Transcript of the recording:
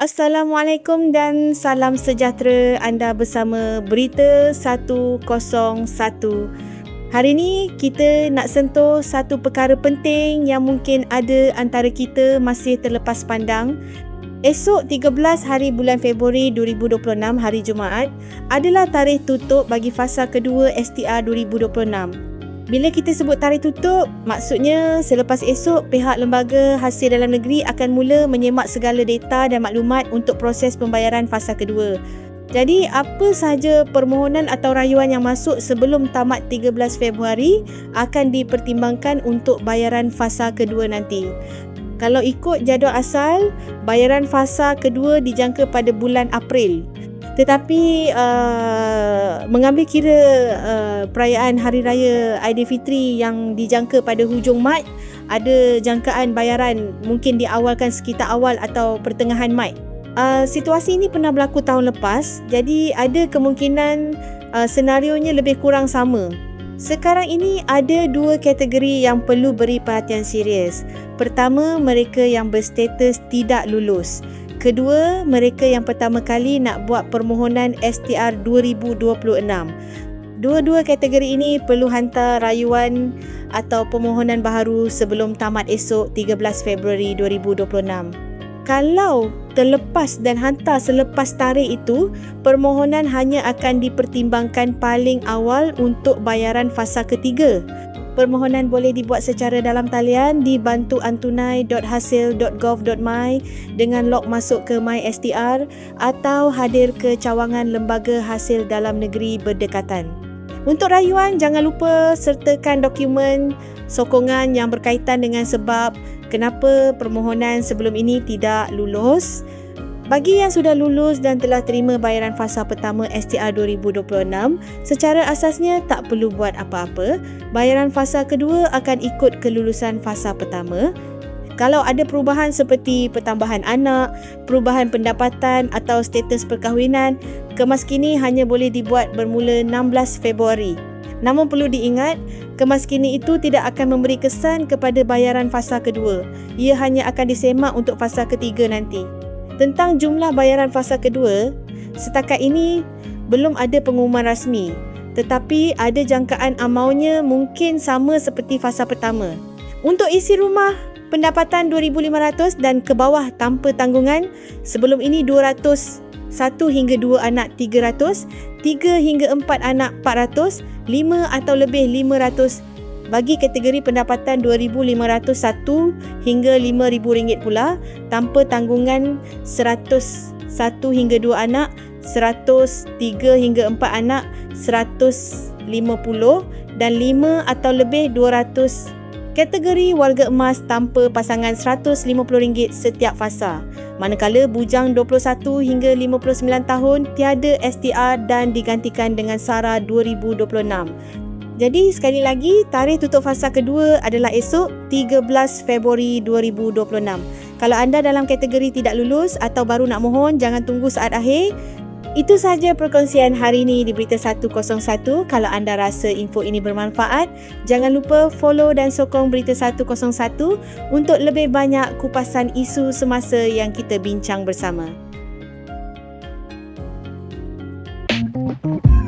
Assalamualaikum dan salam sejahtera anda bersama Berita 101. Hari ini kita nak sentuh satu perkara penting yang mungkin ada antara kita masih terlepas pandang. Esok 13 hari bulan Februari 2026 hari Jumaat adalah tarikh tutup bagi fasa kedua STR 2026. Bila kita sebut tarikh tutup, maksudnya selepas esok pihak lembaga hasil dalam negeri akan mula menyemak segala data dan maklumat untuk proses pembayaran fasa kedua. Jadi apa sahaja permohonan atau rayuan yang masuk sebelum tamat 13 Februari akan dipertimbangkan untuk bayaran fasa kedua nanti. Kalau ikut jadual asal, bayaran fasa kedua dijangka pada bulan April. Tetapi uh, mengambil kira uh, perayaan Hari Raya Aidilfitri yang dijangka pada hujung Mac, ada jangkaan bayaran mungkin diawalkan sekitar awal atau pertengahan Mac. Uh, situasi ini pernah berlaku tahun lepas, jadi ada kemungkinan uh, senarionya lebih kurang sama. Sekarang ini ada dua kategori yang perlu beri perhatian serius. Pertama, mereka yang berstatus tidak lulus. Kedua, mereka yang pertama kali nak buat permohonan STR 2026. Dua-dua kategori ini perlu hantar rayuan atau permohonan baharu sebelum tamat esok 13 Februari 2026. Kalau terlepas dan hantar selepas tarikh itu, permohonan hanya akan dipertimbangkan paling awal untuk bayaran fasa ketiga. Permohonan boleh dibuat secara dalam talian di bantuantunai.hasil.gov.my dengan log masuk ke MySTR atau hadir ke cawangan lembaga hasil dalam negeri berdekatan. Untuk rayuan, jangan lupa sertakan dokumen sokongan yang berkaitan dengan sebab kenapa permohonan sebelum ini tidak lulus bagi yang sudah lulus dan telah terima bayaran fasa pertama STR 2026, secara asasnya tak perlu buat apa-apa. Bayaran fasa kedua akan ikut kelulusan fasa pertama. Kalau ada perubahan seperti pertambahan anak, perubahan pendapatan atau status perkahwinan, kemas kini hanya boleh dibuat bermula 16 Februari. Namun perlu diingat, kemas kini itu tidak akan memberi kesan kepada bayaran fasa kedua. Ia hanya akan disemak untuk fasa ketiga nanti. Tentang jumlah bayaran fasa kedua, setakat ini belum ada pengumuman rasmi. Tetapi ada jangkaan amaunya mungkin sama seperti fasa pertama. Untuk isi rumah, pendapatan 2,500 dan ke bawah tanpa tanggungan, sebelum ini 200 satu hingga dua anak 300, tiga hingga empat anak 400, lima atau lebih 500 bagi kategori pendapatan RM2,501 hingga RM5,000 pula tanpa tanggungan 101 hingga 2 anak, 103 hingga 4 anak, 150 dan 5 atau lebih 200 Kategori warga emas tanpa pasangan RM150 setiap fasa. Manakala bujang 21 hingga 59 tahun tiada STR dan digantikan dengan SARA 2026. Jadi sekali lagi tarikh tutup fasa kedua adalah esok 13 Februari 2026. Kalau anda dalam kategori tidak lulus atau baru nak mohon jangan tunggu saat akhir. Itu sahaja perkongsian hari ini di Berita 101. Kalau anda rasa info ini bermanfaat, jangan lupa follow dan sokong Berita 101 untuk lebih banyak kupasan isu semasa yang kita bincang bersama. Thank you.